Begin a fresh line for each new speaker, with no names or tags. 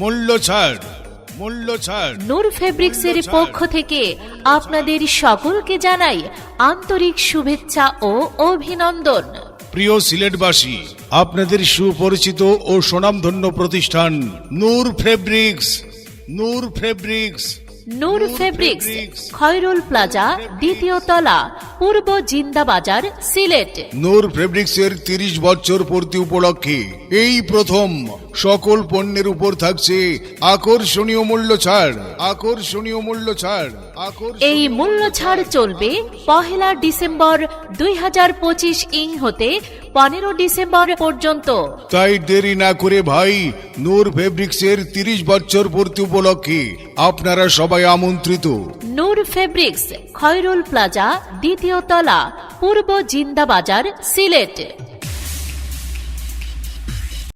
মূল্য ছাড় মূল্য ছাড়
নূর ফেব্রিক্সের পক্ষ থেকে আপনাদের সকলকে জানাই আন্তরিক শুভেচ্ছা ও অভিনন্দন।
প্রিয় সিলেটবাসী আপনাদের সুপরিচিত ও সুনামধন্য প্রতিষ্ঠান Noor fabrics Noor fabrics
Noor fabrics. Khairul plaza দ্বিতীয় তলা পূর্ব জিন্দা বাজার সিলেট।
নূর ফেব্রিক্সের তিরিশ বছর পূর্তি উপলক্ষে এই প্রথম সকল পণ্যের উপর থাকছে আকর্ষণীয় মূল্য ছাড় আকর্ষণীয় মূল্য ছাড়
এই মূল্য ছাড় চলবে পহেলা ডিসেম্বর দুই হাজার পঁচিশ ইং হতে পনেরো ডিসেম্বর পর্যন্ত।
তাই দেরি না করে ভাই নূর ফেব্রিক্সের তিরিশ বছর পূর্তি উপলক্ষে আপনারা সবাই আমন্ত্রিত।
নূর ফেব্রিক্স খয়রুল প্লাজা দ্বিতীয় তলা পূর্ব জিন্দা বাজার সিলেট।